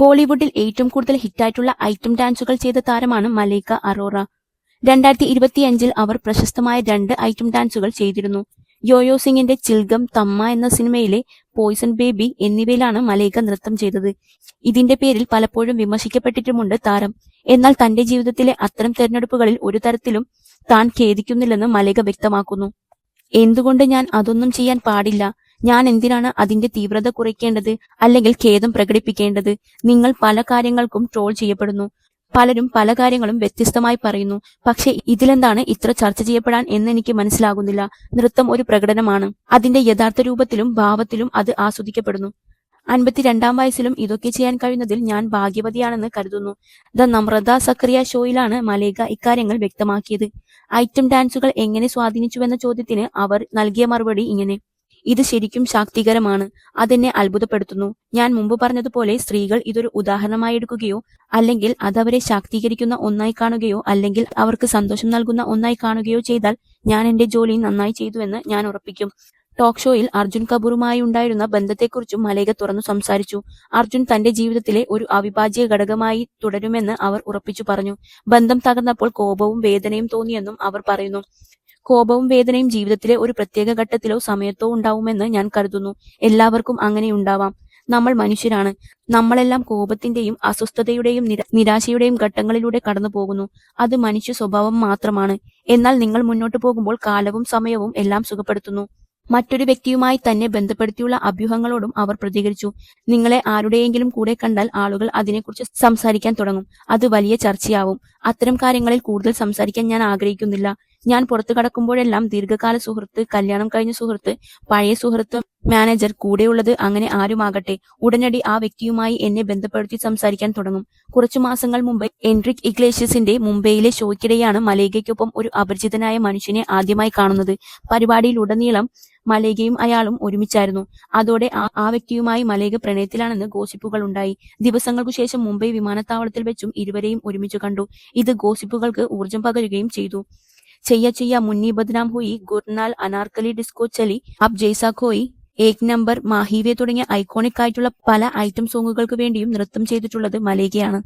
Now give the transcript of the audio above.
ബോളിവുഡിൽ ഏറ്റവും കൂടുതൽ ഹിറ്റായിട്ടുള്ള ഐറ്റം ഡാൻസുകൾ ചെയ്ത താരമാണ് മലൈക്ക അറോറ. രണ്ടായിരത്തി ഇരുപത്തിയഞ്ചിൽ അവർ പ്രശസ്തമായ രണ്ട് ഐറ്റം ഡാൻസുകൾ ചെയ്തിരുന്നു. യോയോ സിംഗിന്റെ ചിൽഗം തമ്മ എന്ന സിനിമയിലെ പോയിസൺ ബേബി എന്നിവയിലാണ് മലൈക്ക നൃത്തം ചെയ്തത്. ഇതിന്റെ പേരിൽ പലപ്പോഴും വിമർശിക്കപ്പെട്ടിട്ടുമുണ്ട് താരം. എന്നാൽ തന്റെ ജീവിതത്തിലെ അത്തരം തെരഞ്ഞെടുപ്പുകളിൽ ഒരു തരത്തിലും താൻ ഖേദിക്കുന്നില്ലെന്ന് മലൈക വ്യക്തമാക്കുന്നു. എന്തുകൊണ്ട് ഞാൻ അതൊന്നും ചെയ്യാൻ പാടില്ല? ഞാൻ എന്തിനാണ് അതിന്റെ തീവ്രത കുറയ്ക്കേണ്ടത്? അല്ലെങ്കിൽ ഖേദം പ്രകടിപ്പിക്കേണ്ടത്? നിങ്ങൾ പല കാര്യങ്ങൾക്കും ട്രോൾ ചെയ്യപ്പെടുന്നു. പലരും പല കാര്യങ്ങളും വ്യത്യസ്തമായി പറയുന്നു. പക്ഷെ ഇതിലെന്താണ് ഇത്ര ചർച്ച ചെയ്യപ്പെടാൻ എന്ന് എനിക്ക് മനസ്സിലാകുന്നില്ല. നൃത്തം ഒരു പ്രകടനമാണ്. അതിന്റെ യഥാർത്ഥ രൂപത്തിലും ഭാവത്തിലും അത് ആസ്വദിക്കപ്പെടുന്നു. അൻപത്തിരണ്ടാം വയസ്സിലും ഇതൊക്കെ ചെയ്യാൻ കഴിയുന്നതിൽ ഞാൻ ഭാഗ്യവതിയാണെന്ന് കരുതുന്നു. ദ നമ്രത സക്രിയ ഷോയിലാണ് മലേക ഇക്കാര്യങ്ങൾ വ്യക്തമാക്കിയത്. ഐറ്റം ഡാൻസുകൾ എങ്ങനെ സ്വാധീനിച്ചുവെന്ന ചോദ്യത്തിന് അവർ നൽകിയ മറുപടി ഇങ്ങനെ. ഇത് ശരിക്കും ശാക്തീകരമാണ്. അതെന്നെ അത്ഭുതപ്പെടുത്തുന്നു. ഞാൻ മുമ്പ് പറഞ്ഞതുപോലെ സ്ത്രീകൾ ഇതൊരു ഉദാഹരണമായി എടുക്കുകയോ അല്ലെങ്കിൽ അതവരെ ശാക്തീകരിക്കുന്ന ഒന്നായി കാണുകയോ അല്ലെങ്കിൽ അവർക്ക് സന്തോഷം നൽകുന്ന ഒന്നായി കാണുകയോ ചെയ്താൽ ഞാൻ എന്റെ ജോലി നന്നായി ചെയ്തുവെന്ന് ഞാൻ ഉറപ്പിക്കും. ടോക്ക് ഷോയിൽ അർജുൻ കപൂറുമായി ഉണ്ടായിരുന്ന ബന്ധത്തെക്കുറിച്ചും മലേക തുറന്നു സംസാരിച്ചു. അർജുൻ തന്റെ ജീവിതത്തിലെ ഒരു അവിഭാജ്യ ഘടകമായി തുടരുമെന്ന് അവർ ഉറപ്പിച്ചു പറഞ്ഞു. ബന്ധം തകർന്നപ്പോൾ കോപവും വേദനയും തോന്നിയെന്നും അവർ പറയുന്നു. കോപവും വേദനയും ജീവിതത്തിലെ ഒരു പ്രത്യേക ഘട്ടത്തിലോ സമയത്തോ ഉണ്ടാവുമെന്ന് ഞാൻ കരുതുന്നു. എല്ലാവർക്കും അങ്ങനെ ഉണ്ടാവാം. നമ്മൾ മനുഷ്യരാണ്. നമ്മളെല്ലാം കോപത്തിന്റെയും അസ്വസ്ഥതയുടെയും നിര നിരാശയുടെയും ഘട്ടങ്ങളിലൂടെ കടന്നു പോകുന്നു അത് മനുഷ്യ സ്വഭാവം മാത്രമാണ്. എന്നാൽ നിങ്ങൾ മുന്നോട്ട് പോകുമ്പോൾ കാലവും സമയവും എല്ലാം സുഖപ്പെടുത്തുന്നു. മറ്റൊരു വ്യക്തിയുമായി തന്നെ ബന്ധപ്പെടുത്തിയുള്ള അഭ്യൂഹങ്ങളോടും അവർ പ്രതികരിച്ചു. നിങ്ങളെ ആരുടെയെങ്കിലും കൂടെ കണ്ടാൽ ആളുകൾ അതിനെക്കുറിച്ച് സംസാരിക്കാൻ തുടങ്ങും. അത് വലിയ ചർച്ചയാവും. അത്തരം കാര്യങ്ങളിൽ കൂടുതൽ സംസാരിക്കാൻ ഞാൻ ആഗ്രഹിക്കുന്നില്ല. ഞാൻ പുറത്തു കടക്കുമ്പോഴെല്ലാം ദീർഘകാല സുഹൃത്ത് കല്യാണം കഴിഞ്ഞ സുഹൃത്ത് പഴയ സുഹൃത്ത് മാനേജർ കൂടെയുള്ളത് അങ്ങനെ ആരുമാകട്ടെ ഉടനടി ആ വ്യക്തിയുമായി എന്നെ ബന്ധപ്പെടുത്തി സംസാരിക്കാൻ തുടങ്ങും. കുറച്ചു മാസങ്ങൾ മുമ്പ് എൻട്രിക് ഇഗ്ലേഷ്യസിന്റെ മുംബൈയിലെ ഷോയ്ക്കിടെയാണ് മലേഗയ്ക്കൊപ്പം ഒരു അപരിചിതനായ മനുഷ്യനെ ആദ്യമായി കാണുന്നത്. പരിപാടിയിൽ ഉടനീളം മലേഗയും അയാളും ഒരുമിച്ചായിരുന്നു. അതോടെ ആ വ്യക്തിയുമായി മലേഗ പ്രണയത്തിലാണെന്ന് ഗോസിപ്പുകൾ ഉണ്ടായി. ദിവസങ്ങൾക്കു ശേഷം മുംബൈ വിമാനത്താവളത്തിൽ വെച്ചും ഇരുവരെയും ഒരുമിച്ച് കണ്ടു. ഇത് ഗോസിപ്പുകൾക്ക് ഊർജം പകരുകയും ചെയ്തു. ചെയ്യ ചെയ്യ മുന്നി ബദ്നാം ഹുയി ഗുർനാൽ അനാർക്കലി ഡിസ്കോ ചലി അബ് ജയ്സാ ഖോയി ഏക് നമ്പർ മാഹിവെ തുടങ്ങിയ ഐക്കോണിക് ആയിട്ടുള്ള പല ഐറ്റം സോങ്ങുകൾക്ക് വേണ്ടിയും നൃത്തം ചെയ്തിട്ടുള്ളത് മലേഗയാണ്